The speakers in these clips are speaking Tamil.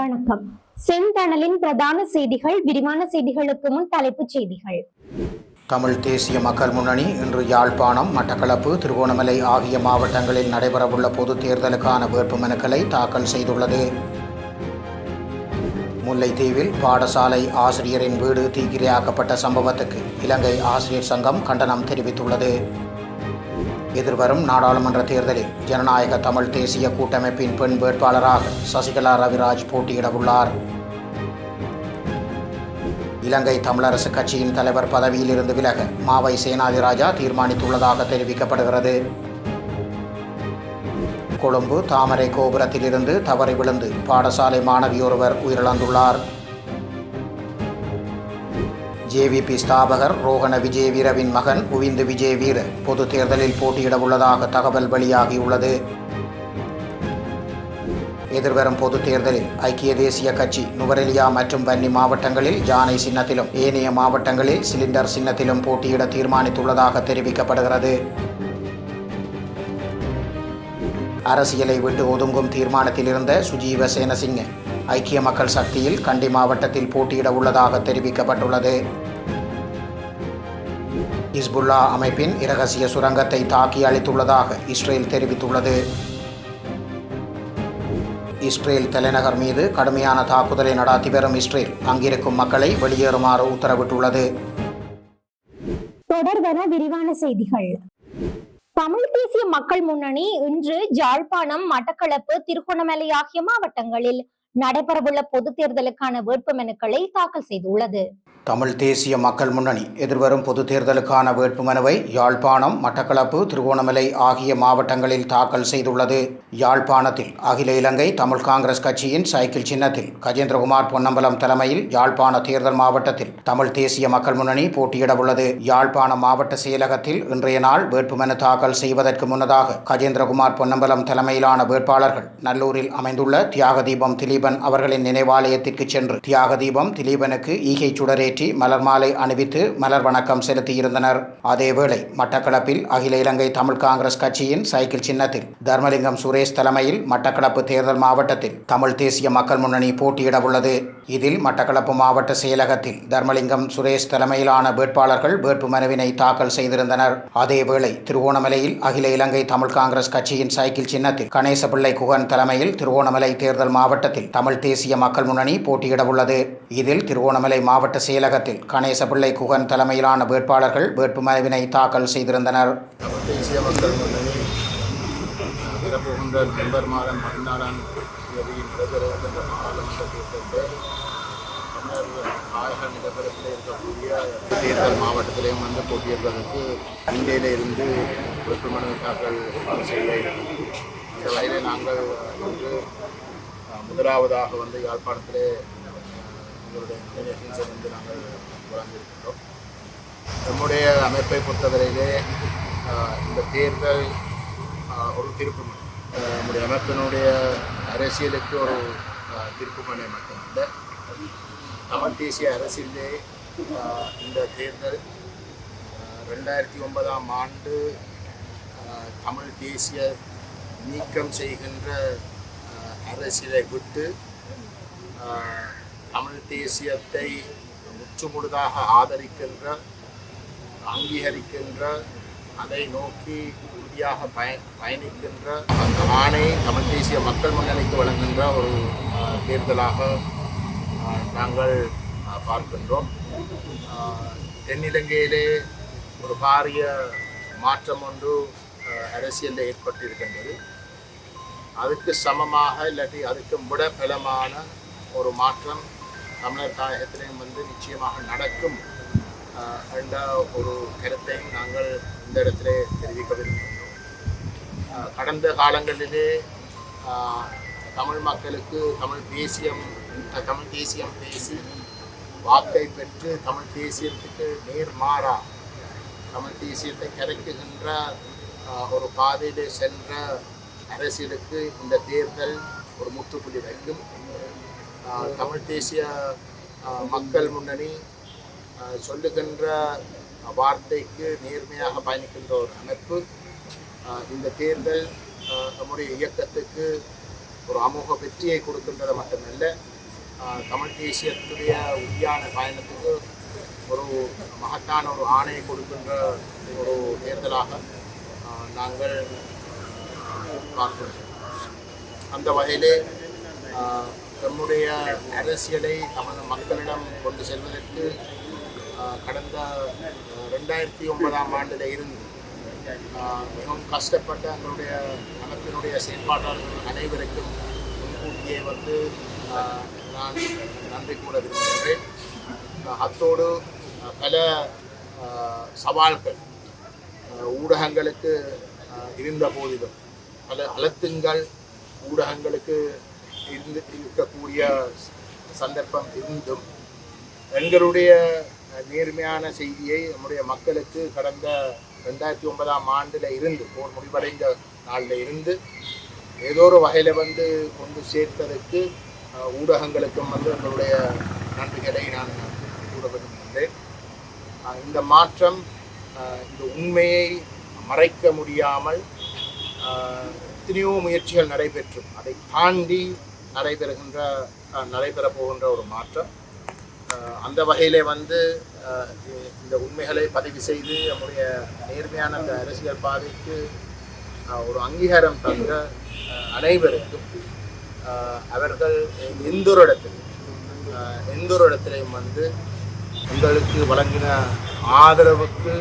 வணக்கம். செந்தணலின் பிரதான செய்திகள் விரிவான செய்திகளுக்கு முன் தலைப்புச் செய்திகள். தமிழ் தேசிய மக்கள் முன்னணி இன்று யாழ்ப்பாணம் மட்டக்களப்பு திருகோணமலை ஆகிய மாவட்டங்களில் நடைபெறவுள்ள பொது தேர்தலுக்கான வேட்புமனுக்களை தாக்கல் செய்துள்ளது. முல்லைத்தீவில் பாடசாலை ஆசிரியரின் வீடு தீக்கிரையாக்கப்பட்ட சம்பவத்துக்கு இலங்கை ஆசிரியர் சங்கம் கண்டனம் தெரிவித்துள்ளது. எதிர்வரும் நாடாளுமன்ற தேர்தலில் ஜனநாயக தமிழ் தேசிய கூட்டமைப்பின் பெண் வேட்பாளராக சசிகலா ரவிராஜ் போட்டியிடவுள்ளார் இலங்கை தமிழரசு கட்சியின் தலைவர் பதவியிலிருந்து விலக மாவை சேனாதிராஜா தீர்மானித்துள்ளதாக தெரிவிக்கப்படுகிறது. கொழும்பு தாமரை கோபுரத்திலிருந்து தவறி விழுந்து பாடசாலை மாணவியொருவர் உயிரிழந்துள்ளார். ஜேவிபி ஸ்தாபகர் ரோகண விஜயவீரவின் மகன் குவிந்து விஜயவீர பொது தேர்தலில் போட்டியிட உள்ளதாக தகவல் வெளியாகியுள்ளது. எதிர்வரும் பொது தேர்தலில் ஐக்கிய தேசிய கட்சி நுவரெலியா மற்றும் வன்னி மாவட்டங்களில் யானை சின்னத்திலும் ஏனைய மாவட்டங்களில் சிலிண்டர் சின்னத்திலும் போட்டியிட தீர்மானித்துள்ளதாக தெரிவிக்கப்படுகிறது. அரசியலை விட்டு ஒதுங்கும் தீர்மானத்தில் இருந்த சுஜீவ சேனசிங்க ஐக்கிய மக்கள் சக்தியில் கண்டி மாவட்டத்தில் போட்டியிட உள்ளதாக தெரிவிக்கப்பட்டுள்ளது. இஸ்புல்லா அமைப்பின் இரகசிய சுரங்கத்தை தாக்கி அளித்துள்ளதாக இஸ்ரேல் தெரிவித்துள்ளது. இஸ்ரேல் தலைநகர் மீது கடுமையான தாக்குதலை நடாத்தி வரும் இஸ்ரேல் அங்கிருக்கும் மக்களை வெளியேறுமாறு உத்தரவிட்டுள்ளது. தொடர்வன விரிவான செய்திகள். தமிழ் தேசிய மக்கள் முன்னணி இன்று ஜாழ்ப்பாணம் மட்டக்களப்பு திருகோணமலை ஆகிய மாவட்டங்களில் நடைபெறவுள்ள பொது தேர்தலுக்கான வேட்புமனுக்களை தாக்கல் செய்துள்ளது. தமிழ் தேசிய மக்கள் முன்னணி எதிர்வரும் பொது தேர்தலுக்கான வேட்புமனுவை யாழ்ப்பாணம் மட்டக்களப்பு திருகோணமலை ஆகிய மாவட்டங்களில் தாக்கல் செய்துள்ளது. யாழ்ப்பாணத்தில் அகில இலங்கை தமிழ் காங்கிரஸ் கட்சியின் சைக்கிள் சின்னத்தில் கஜேந்திரகுமார் பொன்னம்பலம் தலைமையில் யாழ்ப்பாண தேர்தல் மாவட்டத்தில் தமிழ் தேசிய மக்கள் முன்னணி போட்டியிட உள்ளது. யாழ்ப்பாண மாவட்ட செயலகத்தில் இன்றைய நாள் வேட்புமனு தாக்கல் செய்வதற்கு முன்னதாக கஜேந்திரகுமார் பொன்னம்பலம் தலைமையிலான வேட்பாளர்கள் நல்லூரில் அமைந்துள்ள தியாக தீபம் திலீபன் அவர்களின் நினைவாலயத்திற்கு சென்று தியாக தீபம் திலீபனுக்கு ஈகை சுடரே சுடரேற்றி மலர் மாலை அணிவித்து மலர் வணக்கம் செலுத்தியிருந்தனர் அதேவேளை மட்டக்களப்பில் அகில இலங்கை தமிழ் காங்கிரஸ் கட்சியின் சைக்கிள் சின்னத்தில் தர்மலிங்கம் சுரேஷ் தலைமையில் மட்டக்களப்பு தேர்தல் மாவட்டத்தில் தமிழ் தேசிய மக்கள் முன்னணி போட்டியிட உள்ளது. இதில் மட்டக்களப்பு மாவட்ட செயலகத்தில் தர்மலிங்கம் சுரேஷ் தலைமையிலான வேட்பாளர்கள் வேட்பு மனுவினை தாக்கல் செய்திருந்தனர். அதேவேளை திருவோணமலையில் அகில இலங்கை தமிழ் காங்கிரஸ் கட்சியின் சைக்கிள் சின்னத்தில் கணேசபிள்ளை குகன் தலைமையில் திருவோணமலை தேர்தல் மாவட்டத்தில் தமிழ் தேசிய மக்கள் முன்னணி போட்டியிட உள்ளது. இதில் திருவோணமலை மாவட்ட செயல் செயலகத்தில் கணேசபிள்ளை குகன் தலைமையிலான வேட்பாளர்கள் வேட்புமனுவினை தாக்கல் செய்திருந்தனர். தேசிய மக்கள் மாதம் பதினாறாம் தேதியில் நடைபெறுகின்ற நாடாளுமன்ற தேர்தலில் நாயக நிலப்பரப்பில் இருக்கக்கூடிய தேர்தல் மாவட்டத்திலையும் வந்து போட்டியிடுவதற்கு இந்தியில இருந்து வேட்புமனு தாக்கல் செய்ய அந்த நாங்கள் வந்து முதலாவதாக வந்து யாழ்ப்பாணத்திலே எங்களுடைய நிலையத்தை வந்து நாங்கள் வழங்கியிருக்கின்றோம். நம்முடைய அமைப்பை பொறுத்தவரையிலே இந்த தேர்தல் ஒரு திருப்புமுனை நம்முடைய அமைப்பினுடைய அரசியலுக்கு ஒரு ஆஹ், திருப்புமுனை மட்டுமல்ல தமிழ் தேசிய அரசியலே இந்த தேர்தல் ரெண்டாயிரத்தி ஒன்பதாம் ஆண்டு தமிழ் தேசிய நீக்கம் செய்கின்ற அரசியலை விட்டு தமிழ் தேசியத்தை முற்றுமுழுதாக ஆதரிக்கின்ற அங்கீகரிக்கின்ற அதை நோக்கி உறுதியாக பய பயணிக்கின்ற அந்த ஆணை தமிழ் தேசிய மக்கள் முன்னணிக்கு வழங்குகின்ற ஒரு தேர்தலாக நாங்கள் பார்க்கின்றோம். தென்னிலங்கையிலே ஒரு பாரிய மாற்றம் ஒன்று அரசியலில் ஏற்பட்டிருக்கின்றது. அதுக்கு சமமாக இல்லாட்டி அதுக்கு விட பலமான ஒரு மாற்றம் தமிழர் தாயகத்திலையும் வந்து நிச்சயமாக நடக்கும். என்ற ஒரு கருத்தையும் நாங்கள் இந்த இடத்திலே தெரிவிக்க விரும்புகின்றோம் கடந்த காலங்களிலே தமிழ் மக்களுக்கு தமிழ் தேசியம் தமிழ் தேசியம் பேசி வாக்கை பெற்று தமிழ் தேசியத்துக்கு நேர்மாறா தமிழ் தேசியத்தை கரைக்குகின்ற ஒரு பாதையிலே சென்ற அரசியலுக்கு இந்த தேர்தல் ஒரு முற்றுப்புள்ளி வைக்கும். தமிழ் தேசிய மக்கள் முன்னணி சொல்லுகின்ற வார்த்தைக்கு நேர்மையாக பயணிக்கின்ற ஒரு அமைப்பு. இந்த தேர்தல் நம்முடைய இயக்கத்துக்கு ஒரு அமோக வெற்றியை கொடுக்கின்றது மட்டுமல்ல தமிழ் தேசியத்துடைய உறுதியான பயணத்துக்கு ஒரு மகத்தான ஒரு ஆணையை கொடுக்கின்ற ஒரு தேர்தலாக நாங்கள் பார்க்கின்றோம் அந்த வகையிலே நம்முடைய அரசியலை நமது மக்களிடம் கொண்டு செல்வதற்கு கடந்த ரெண்டாயிரத்தி ஒன்பதாம் ஆண்டில் இருந்து மிகவும் கஷ்டப்பட்ட எங்களுடைய அமைப்பினுடைய செயற்பாட்டாளர்கள் அனைவருக்கும் முன்கூட்டியே வந்து நான் நன்றி கூற விரும்புகிறேன் அத்தோடு பல சவால்கள் ஊடகங்களுக்கு இருந்த போதிலும் பல அழுத்தங்கள் ஊடகங்களுக்கு இருந்து இருக்கக்கூடிய சந்தர்ப்பம் இருந்தும் எங்களுடைய நேர்மையான செய்தியை நம்முடைய மக்களுக்கு கடந்த ரெண்டாயிரத்தி ஒன்பதாம் ஆண்டில் இருந்து போர் முடிவடைந்த நாளில் இருந்து ஏதோ ஒரு வகையில் வந்து கொண்டு சேர்த்ததற்கு ஊடகங்களுக்கும் வந்து எங்களுடைய நன்றிகளை நான் கூற விரும்புகின்றேன் இந்த மாற்றம் இந்த உண்மையை மறைக்க முடியாமல் எத்தனையோ முயற்சிகள் நடைபெற்றும். அதை தாண்டி நடைபெறுகின்ற நடைபெற போகின்ற ஒரு மாற்றம். அந்த வகையிலே வந்து இந்த உண்மைகளை பதிவு செய்து நம்முடைய நேர்மையான அந்த அரசியல் பாதைக்கு ஒரு அங்கீகாரம் தந்த அனைவருக்கும் அவர்கள் எந்த ஒரு இடத்திலும் எந்த ஒரு இடத்திலையும் வந்து உங்களுக்கு வழங்கின ஆதரவுக்கு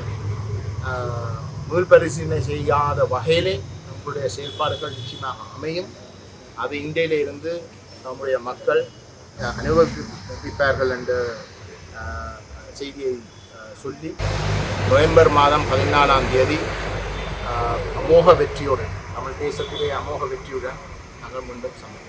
ஆஹ், மீள்பரிசீலனை செய்யாத வகையிலே நம்முடைய செயல்பாடுகள் நிச்சயமாக அமையும். அது இந்தியில இருந்து நம்முடைய மக்கள் அனுபவிப்பார்கள் என்ற செய்தியை சொல்லி நவம்பர் மாதம் பதினாலாம் தேதி அமோக வெற்றியுடன் தமிழ் தேசத்திலே அமோக வெற்றியுடன் நாங்கள் மீண்டும் சமைக்கிறோம்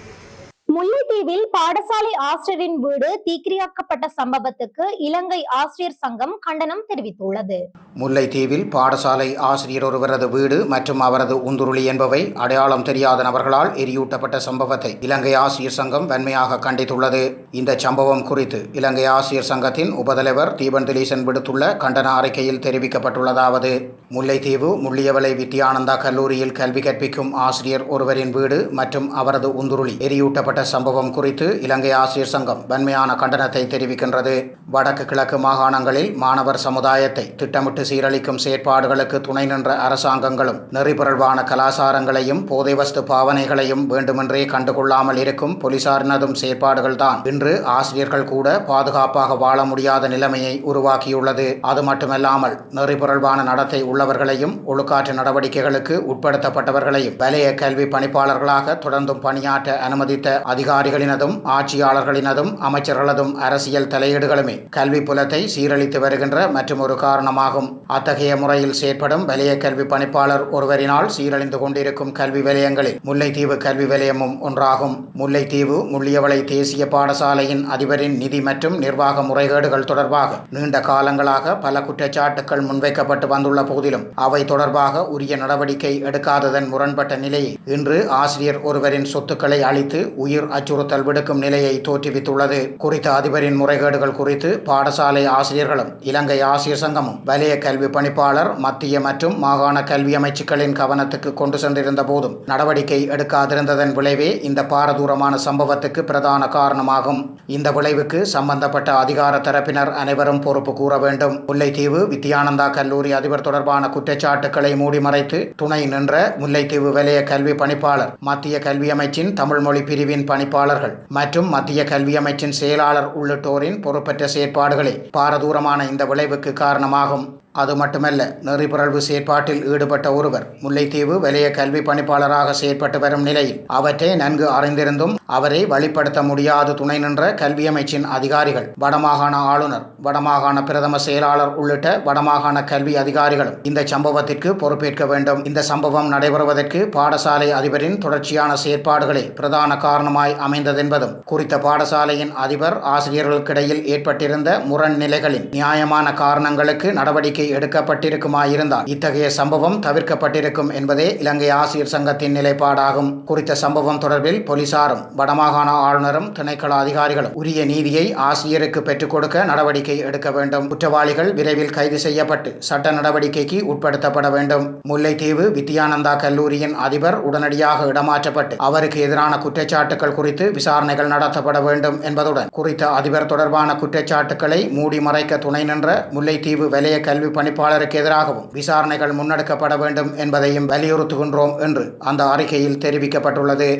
முல்லைத்தீவில் பாடசாலை ஆசிரியரின் வீடு தீக்கிரியாக்கப்பட்ட சம்பவத்துக்கு இலங்கை ஆசிரியர் சங்கம் கண்டனம் தெரிவித்துள்ளது. முல்லைத்தீவில் பாடசாலை ஆசிரியர் ஒருவரது வீடு மற்றும் அவரது உந்துருளி என்பவை அடையாளம் தெரியாத நபர்களால் எரியூட்டப்பட்ட சம்பவத்தை இலங்கை ஆசிரியர் சங்கம் வன்மையாக கண்டித்துள்ளது. இந்த சம்பவம் குறித்து இலங்கை ஆசிரியர் சங்கத்தின் உபதலைவர் தீபன் திலீசன் விடுத்துள்ள கண்டன அறிக்கையில் தெரிவிக்கப்பட்டுள்ளதாவது. முல்லைத்தீவு முள்ளியவளை வித்யானந்தா கல்லூரியில் கல்வி கற்பிக்கும் ஆசிரியர் ஒருவரின் வீடு மற்றும் அவரது உந்துருளி எரியூட்டப்பட்ட சம்பவம் குறித்து இலங்கை ஆசிரியர் சங்கம் வன்மையான கண்டனத்தை தெரிவிக்கின்றது. வடக்கு கிழக்கு மாகாணங்களில் மாணவர் சமுதாயத்தை திட்டமிட்டு சீரழிக்கும் செயற்பாடுகளுக்கு துணை நின்ற அரசாங்கங்களும் நெறிபுரள்வான கலாசாரங்களையும் போதை வஸ்து பாவனைகளையும் வேண்டுமென்றே கண்டுகொள்ளாமல் இருக்கும் போலீசாரினதும் செயற்பாடுகள்தான். இன்று ஆசிரியர்கள் கூட பாதுகாப்பாக வாழ முடியாத நிலைமையை உருவாக்கியுள்ளது. அது மட்டுமல்லாமல் நெறிபுரள்வான நடத்தை உள்ளவர்களையும் ஒழுக்காற்று நடவடிக்கைகளுக்கு உட்படுத்தப்பட்டவர்களையும் வலைய கல்வி பணிப்பாளர்களாக தொடர்ந்தும் பணியாற்ற அனுமதித்த அதிகாரிகளினதும் ஆட்சியாளர்களினதும் அமைச்சர்களதும் அரசியல் தலையீடுகளுமே கல்வி புலத்தை சீரழித்து வருகின்ற மற்றும் ஒரு காரணமாகும். அத்தகைய முறையில் செயற்படும் வலய கல்வி பணிப்பாளர் ஒருவரினால் சீரழிந்து கொண்டிருக்கும் கல்வி வலயங்களில் முல்லைத்தீவு கல்வி வலயமும் ஒன்றாகும். முல்லைத்தீவு முள்ளியவளை தேசிய பாடசாலையின் அதிபரின் நிதி மற்றும் நிர்வாக முறைகேடுகள் தொடர்பாக நீண்ட காலங்களாக பல குற்றச்சாட்டுகள் முன்வைக்கப்பட்டு வந்துள்ள போதிலும் அவை தொடர்பாக உரிய நடவடிக்கை எடுக்காததன் முரண்பட்ட நிலையை இன்று ஆசிரியர் ஒருவரின் சொத்துக்களை அளித்து உயிர் அச்சுறுத்தல் விடுக்கும் நிலையை தோற்றுவித்துள்ளது. குறித்த அதிபரின் முறைகேடுகள் குறித்து பாடசாலை ஆசிரியர்களும் இலங்கை ஆசிரியர் சங்கமும் வலய கல்வி பணிப்பாளர் மத்திய மற்றும் மாகாண கல்வி அமைச்சுக்களின் கவனத்துக்கு கொண்டு சென்றிருந்த போதும் நடவடிக்கை எடுக்காதிருந்ததன் விளைவே இந்த பாரதூரமான சம்பவத்துக்கு பிரதான காரணமாகும். இந்த விளைவுக்கு சம்பந்தப்பட்ட அதிகார தரப்பினர் அனைவரும் பொறுப்பு கூற வேண்டும். முல்லைத்தீவு வித்யானந்தா கல்லூரி அதிபர் தொடர்பான குற்றச்சாட்டுக்களை மூடிமறைத்து துணை நின்ற முல்லைத்தீவு வலய கல்வி பணிப்பாளர் மத்திய கல்வி அமைச்சின் தமிழ் மொழி பிரிவின் பணிப்பாளர்கள் மற்றும் மத்திய கல்வி அமைச்சின் செயலாளர் உள்ளிட்டோரின் பொறுப்பற்ற செயற்பாடுகளே பாரதூரமான இந்த விளைவுக்கு காரணமாகும். அது மட்டுமல்ல நெறிப்புரள்வு செயற்பாட்டில் ஈடுபட்ட ஒருவர் முல்லைத்தீவு வலய கல்வி பணிப்பாளராக செயற்பட்டு வரும் நிலையில் அவற்றை நன்கு அறிந்திருந்தும் அவரை வழிப்படுத்த முடியாது துணை நின்ற கல்வி அமைச்சின் அதிகாரிகள் வடமாகாண ஆளுநர் வடமாகாண பிரதம செயலாளர் உள்ளிட்ட வடமாகாண கல்வி அதிகாரிகளும் இந்த சம்பவத்திற்கு பொறுப்பேற்க வேண்டும். இந்த சம்பவம் நடைபெறுவதற்கு பாடசாலை அதிபரின் தொடர்ச்சியான செயற்பாடுகளே பிரதான காரணமாய் அமைந்ததென்பதும் குறித்த பாடசாலையின் அதிபர் ஆசிரியர்களுக்கிடையில் ஏற்பட்டிருந்த முரண் நிலைகளின் நியாயமான காரணங்களுக்கு நடவடிக்கை நடவடிக்கை எடுக்கப்பட்டிருக்குமாயிருந்தால் இத்தகைய சம்பவம் தவிர்க்கப்பட்டிருக்கும் என்பதே இலங்கை ஆசிரியர் சங்கத்தின் நிலைப்பாடாகும். குறித்த சம்பவம் தொடர்பில் போலீசாரும் வடமாகாண ஆளுநரும் திணைக்கள அதிகாரிகளும் உரிய நீதியை ஆசிரியருக்கு பெற்றுக் கொடுக்க நடவடிக்கை எடுக்க வேண்டும். குற்றவாளிகள் விரைவில் கைது செய்யப்பட்டு சட்ட நடவடிக்கைக்கு உட்படுத்தப்பட வேண்டும். முல்லைத்தீவு வித்யானந்தா கல்லூரியின் அதிபர் உடனடியாக இடமாற்றப்பட்டு அவருக்கு எதிரான குற்றச்சாட்டுகள் குறித்து விசாரணைகள் நடத்தப்பட வேண்டும் என்பதுடன் குறித்த அதிபர் தொடர்பான குற்றச்சாட்டுக்களை மூடி மறைக்க துணை நின்ற முல்லைத்தீவு வலய கல்வி பணிப்பாளருக்கு எதிராகவும் விசாரணைகள் முன்னெடுக்கப்பட வேண்டும் என்பதையும் வலியுறுத்துகின்றோம் என்று அந்த அறிக்கையில் தெரிவிக்கப்பட்டுள்ளது.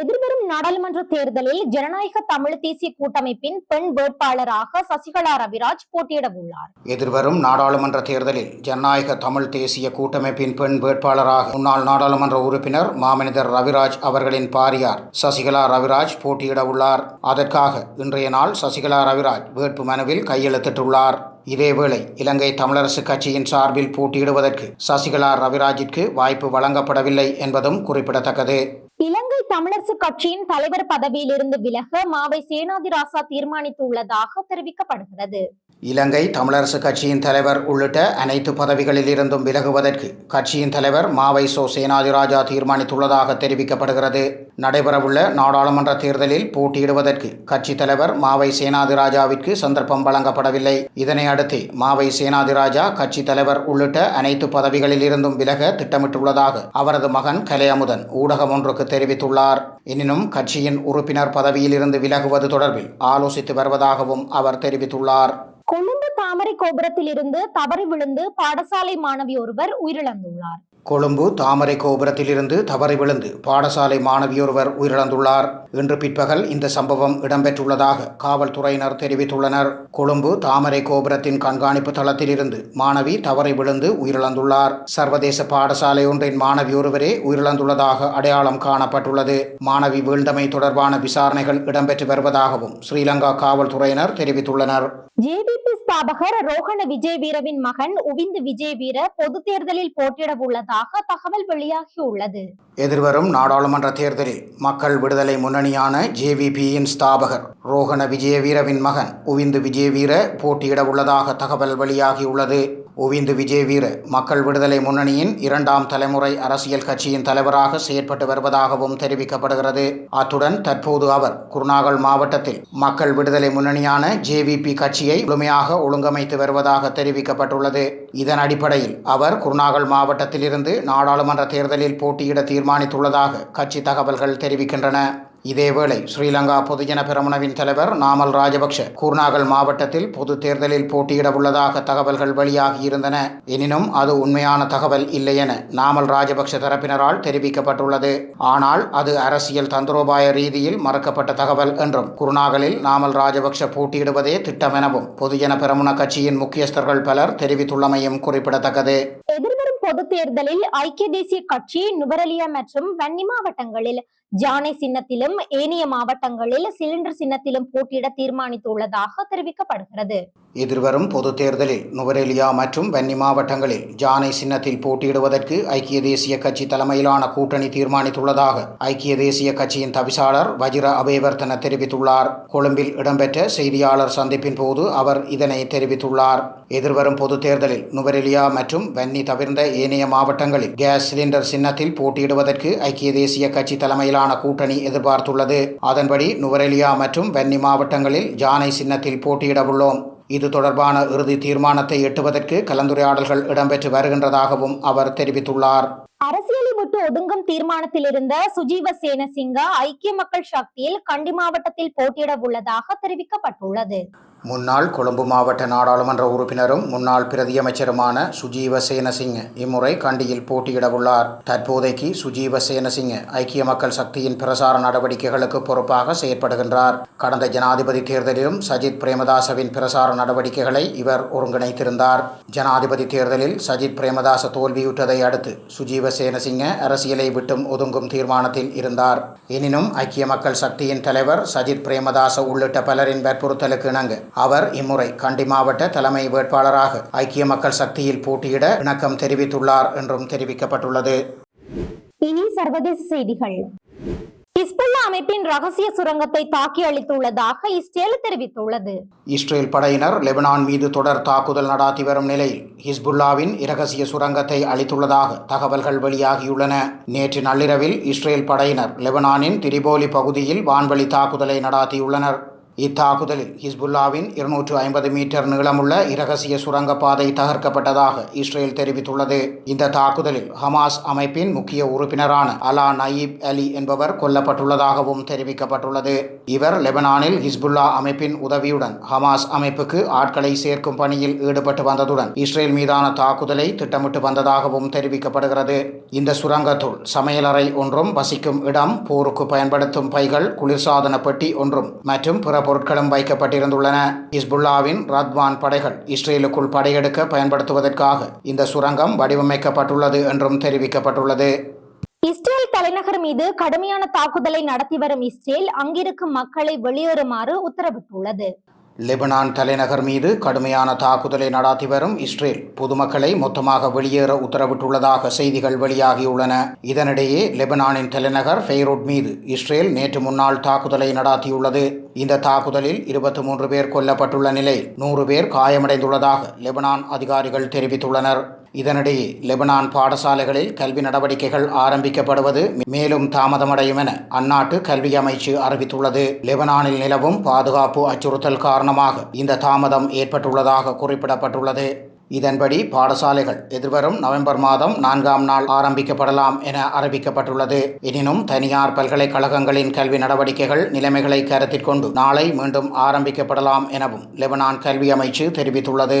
எதிர்வரும் நாடாளுமன்ற தேர்தலில் ஜனநாயக தமிழ் தேசிய கூட்டமைப்பின் பெண் வேட்பாளராக சசிகலா ரவிராஜ் போட்டியிட உள்ளார் எதிர்வரும் நாடாளுமன்ற தேர்தலில் ஜனநாயக தமிழ் தேசிய கூட்டமைப்பின் பெண் வேட்பாளராக முன்னாள் நாடாளுமன்ற உறுப்பினர் மாமனிதர் ரவிராஜ் அவர்களின் பாரியார் சசிகலா ரவிராஜ் போட்டியிட உள்ளார் அதற்காக இன்றைய நாள் சசிகலா ரவிராஜ் வேட்பு மனுவில் கையெழுத்திட்டுள்ளார். இதேவேளை இலங்கை தமிழரசு கட்சியின் சார்பில் போட்டியிடுவதற்கு சசிகலா ரவிராஜிற்கு வாய்ப்பு வழங்கப்படவில்லை என்பதும் குறிப்பிடத்தக்கது. இலங்கை தமிழரசு கட்சியின் தலைவர் பதவியிலிருந்து விலக மாவை சேனாதிராசா தீர்மானித்துள்ளதாக தெரிவிக்கப்படுகிறது. இலங்கை தமிழரசு கட்சியின் தலைவர் உள்ளிட்ட அனைத்து பதவிகளில் இருந்தும் விலகுவதற்கு கட்சியின் தலைவர் மாவை சோ சேனாதிராஜா தீர்மானித்துள்ளதாக தெரிவிக்கப்படுகிறது. நடைபெறவுள்ள நாடாளுமன்ற தேர்தலில் போட்டியிடுவதற்கு கட்சித் தலைவர் மாவை சேனாதிராஜாவிற்கு சந்தர்ப்பம் வழங்கப்படவில்லை. இதனை அடுத்து மாவை சேனாதிராஜா கட்சி தலைவர் உள்ளிட்ட அனைத்து பதவிகளில் இருந்தும் விலக திட்டமிட்டுள்ளதாக அவரது மகன் கலையமுதன் ஊடகம் ஒன்றுக்கு தெரிவித்துள்ளார். எனினும் கட்சியின் உறுப்பினர் பதவியில் இருந்து விலகுவது தொடர்பில் ஆலோசித்து வருவதாகவும் அவர் தெரிவித்துள்ளார். கொழும்பு தாமரை கோபுரத்தில் இருந்து தவறி விழுந்து பாடசாலை மாணவி ஒருவர் உயிரிழந்துள்ளார். கொழும்பு தாமரை கோபுரத்திலிருந்து தவறி விழுந்து பாடசாலை மாணவியொருவர் உயிரிழந்துள்ளார். இன்று பிற்பகல் இந்த சம்பவம் இடம்பெற்றுள்ளதாக காவல்துறையினர் தெரிவித்துள்ளனர். கொழும்பு தாமரை கோபுரத்தின் கண்காணிப்பு தளத்திலிருந்து மாணவி தவறி விழுந்து உயிரிழந்துள்ளார். சர்வதேச பாடசாலை ஒன்றின் மாணவியொருவரே உயிரிழந்துள்ளதாக அடையாளம் காணப்பட்டுள்ளது. மாணவி வீழ்ந்தமை தொடர்பான விசாரணைகள் இடம்பெற்று வருவதாகவும் ஸ்ரீலங்கா காவல்துறையினர் தெரிவித்துள்ளனர். ஜேபிபி ஸ்தாபகர் ரோஹண விஜயவீரவின் மகன் உவிந்து விஜய் வீர பொது தேர்தலில் போட்டியிட உள்ளதாக தகவல் வெளியாகியுள்ளது எதிர்வரும் நாடாளுமன்ற தேர்தலில் மக்கள் விடுதலை முன்னணியான ஜேவிபியின் ஸ்தாபகர் ரோகண விஜயவீரவின் மகன் உவிந்து விஜயவீர போட்டியிட உள்ளதாக தகவல் வெளியாகியுள்ளது உவிந்து விஜயவீர மக்கள் விடுதலை முன்னணியின் இரண்டாம் தலைமுறை அரசியல் கட்சியின் தலைவராக செயற்பட்டு வருவதாகவும் தெரிவிக்கப்படுகிறது. அத்துடன் தற்போது அவர் குருநாகல் மாவட்டத்தில் மக்கள் விடுதலை முன்னணியான ஜேவிபி கட்சியை முழுமையாக ஒழுங்கமைத்து வருவதாக தெரிவிக்கப்பட்டுள்ளது. இதன் அடிப்படையில் அவர் குருநாகல் மாவட்டத்திலிருந்து நாடாளுமன்ற தேர்தலில் போட்டியிட தீர்மானித்துள்ளதாக கட்சி தகவல்கள் தெரிவிக்கின்றன. இதேவேளை ஸ்ரீலங்கா பொதுஜன பெரமுனவின் தலைவர் நாமல் ராஜபக்ஷ கூர்நாகல் மாவட்டத்தில் பொது தேர்தலில் போட்டியிட உள்ளதாக தகவல்கள் வெளியாகியிருந்தன எனினும் அது உண்மையான தகவல் இல்லை என நாமல் ராஜபக்ஷ தரப்பினரால் தெரிவிக்கப்பட்டுள்ளது. ஆனால் அது அரசியல் தந்திரோபாய ரீதியில் மறக்கப்பட்ட தகவல் என்றும் குருநாகலில் நாமல் ராஜபக்ஷ போட்டியிடுவதே திட்டம் எனவும் பொதுஜன பெரமுன கட்சியின் முக்கியஸ்தர்கள் பலர் தெரிவித்துள்ளமையும் குறிப்பிடத்தக்கது. எதிர்வரும் பொது தேர்தலில் ஐக்கிய தேசிய கட்சி நுவரலியா மற்றும் வன்னி மாவட்டங்களில் ஜானை சின்னத்திலும் ஏனைய மாவட்டங்களில் சிலிண்டர் சின்னத்திலும் போட்டியிட தீர்மானித்துள்ளதாக தெரிவிக்கப்படுகிறது. எதிர்வரும் பொது தேர்தலில் நுவரெலியா மற்றும் வன்னி மாவட்டங்களில் ஜானை சின்னத்தில் போட்டியிடுவதற்கு ஐக்கிய தேசிய கட்சி தலைமையிலான கூட்டணி தீர்மானித்துள்ளதாக ஐக்கிய தேசிய கட்சியின் தவிசாளர் வஜிர அபேவர்த்தன தெரிவித்துள்ளார். கொழும்பில் இடம்பெற்ற செய்தியாளர் சந்திப்பின் போது அவர் இதனை தெரிவித்துள்ளார். எதிர்வரும் பொது தேர்தலில் நுவரெலியா மற்றும் வன்னி தவிர்ந்த ஏனைய மாவட்டங்களில் கேஸ் சிலிண்டர் சின்னத்தில் போட்டியிடுவதற்கு ஐக்கிய தேசிய கட்சி தலைமையிலான கூட்டணி எதிர்பார்த்துள்ளது. அதன்படி நுவரெலியா மற்றும் வென்னி மாவட்டங்களில் ஜானை சின்னத்தில் போட்டியிட உள்ளோம் இது தொடர்பான இறுதி தீர்மானத்தை எட்டுவதற்கு கலந்துரையாடல்கள் இடம்பெற்று வருகின்றதாகவும் அவர் தெரிவித்துள்ளார். அரசியலை விட்டு ஒதுங்கும் தீர்மானத்தில் இருந்த சுஜீவ சேனசிங்க ஐக்கிய மக்கள் சக்தியில் கண்டி மாவட்டத்தில் போட்டியிட உள்ளதாக தெரிவிக்கப்பட்டுள்ளது. முன்னாள் கொழும்பு மாவட்ட நாடாளுமன்ற உறுப்பினரும் முன்னாள் பிரதியமைச்சருமான சுஜீவ சேனசிங்க இம்முறை கண்டியில் போட்டியிடவுள்ளார். தற்போதைக்கு சுஜீவ சேனசிங்க ஐக்கிய மக்கள் சக்தியின் பிரசார நடவடிக்கைகளுக்கு பொறுப்பாக செயற்படுகின்றார். கடந்த ஜனாதிபதி தேர்தலிலும் சஜித் பிரேமதாசவின் பிரசார நடவடிக்கைகளை இவர் ஒருங்கிணைத்திருந்தார். ஜனாதிபதி தேர்தலில் சஜித் பிரேமதாச தோல்வியுற்றதை அடுத்து சுஜீவ சேனசிங்க அரசியலை விட்டும் ஒதுங்கும் தீர்மானத்தில் இருந்தார். எனினும் ஐக்கிய மக்கள் சக்தியின் தலைவர் சஜித் பிரேமதாச உள்ளிட்ட பலரின் வற்புறுத்தலுக்கு இணங்க அவர் இம்முறை கண்டி மாவட்ட தலைமை வேட்பாளராக ஐக்கிய மக்கள் சக்தியில் போட்டியிட இணக்கம் தெரிவித்துள்ளார் என்றும் தெரிவிக்கப்பட்டுள்ளது. இனி சர்வதேச செய்திகள். ஹிஸ்புல்லா அமைப்பின் ரகசிய சுரங்கத்தை தாக்கி அளித்துள்ளதாக இஸ்ரேல் தெரிவித்துள்ளது. இஸ்ரேல் படையினர் லெபனான் மீது தொடர் தாக்குதல் நடாத்தி வரும் நிலையில் ஹிஸ்புல்லாவின் இரகசிய சுரங்கத்தை அளித்துள்ளதாக தகவல்கள் வெளியாகியுள்ளன. நேற்று நள்ளிரவில் இஸ்ரேல் படையினர் லெபனானின் திரிபோலி பகுதியில் வான்வழி தாக்குதலை நடாத்தியுள்ளனர். இத்தாக்குதலில் ஹிஸ்புல்லாவின் இருநூற்று ஐம்பது மீட்டர் நீளமுள்ள இரகசிய சுரங்கப்பாதை தகர்க்கப்பட்டதாக இஸ்ரேல் தெரிவித்துள்ளது. இந்த தாக்குதலில் ஹமாஸ் அமைப்பின் முக்கிய உறுப்பினரான அலா நயீப் அலி என்பவர் கொல்லப்பட்டுள்ளதாகவும் தெரிவிக்கப்பட்டுள்ளது. இவர் லெபனானில் ஹிஸ்புல்லா அமைப்பின் உதவியுடன் ஹமாஸ் அமைப்புக்கு ஆட்களை சேர்க்கும் பணியில் ஈடுபட்டு வந்ததுடன் இஸ்ரேல் மீதான தாக்குதலை திட்டமிட்டு வந்ததாகவும் தெரிவிக்கப்படுகிறது. இந்த சுரங்கத்துள் சமையலறை ஒன்றும் வசிக்கும் இடம் போருக்கு பயன்படுத்தும் பைகள் குளிர்சாதன பெட்டி ஒன்றும் மற்றும் பிற பொருட்களும் வைக்கப்பட்டிருந்துள்ளன. இஸ்புல்லாவின் ரத்வான் படைகள் இஸ்ரேலுக்குள் படையெடுக்க பயன்படுத்துவதற்காக இந்த சுரங்கம் வடிவமைக்கப்பட்டுள்ளது என்றும் தெரிவிக்கப்பட்டுள்ளது. இஸ்ரேல் தலைநகர் மீது கடுமையான தாக்குதலை நடத்தி வரும் இஸ்ரேல் அங்கிருக்கும் மக்களை வெளியேறுமாறு உத்தரவிட்டுள்ளது. லெபனான் தலைநகர் மீது கடுமையான தாக்குதலை நடாத்தி வரும் இஸ்ரேல் பொதுமக்களை மொத்தமாக வெளியேற உத்தரவிட்டுள்ளதாக செய்திகள் வெளியாகியுள்ளன. இதனிடையே லெபனானின் தலைநகர் ஃபெய்ரூட் மீது இஸ்ரேல் நேற்று முன்னாள் தாக்குதலை நடாத்தியுள்ளது. இந்த தாக்குதலில் இருபத்தி மூன்று பேர் கொல்லப்பட்டுள்ள நிலையில் நூறு பேர் காயமடைந்துள்ளதாக லெபனான் அதிகாரிகள் தெரிவித்துள்ளனர். இதனிடையே லெபனான் பாடசாலைகளில் கல்வி நடவடிக்கைகள் ஆரம்பிக்கப்படுவது மேலும் தாமதமடையும் என அந்நாட்டு கல்வி அமைச்சு அறிவித்துள்ளது. லெபனானில் நிலவும் பாதுகாப்பு அச்சுறுத்தல் காரணமாக இந்த தாமதம் ஏற்பட்டுள்ளதாக குறிப்பிடப்பட்டுள்ளது. இதன்படி பாடசாலைகள் எதிர்வரும் நவம்பர் மாதம் நான்காம் நாள் ஆரம்பிக்கப்படலாம் என அறிவிக்கப்பட்டுள்ளது. எனினும் தனியார் பல்கலைக்கழகங்களின் கல்வி நடவடிக்கைகள் நிலைமைகளை கருத்தில் கொண்டு நாளை மீண்டும் ஆரம்பிக்கப்படலாம் எனவும் லெபனான் கல்வி அமைச்சு தெரிவித்துள்ளது.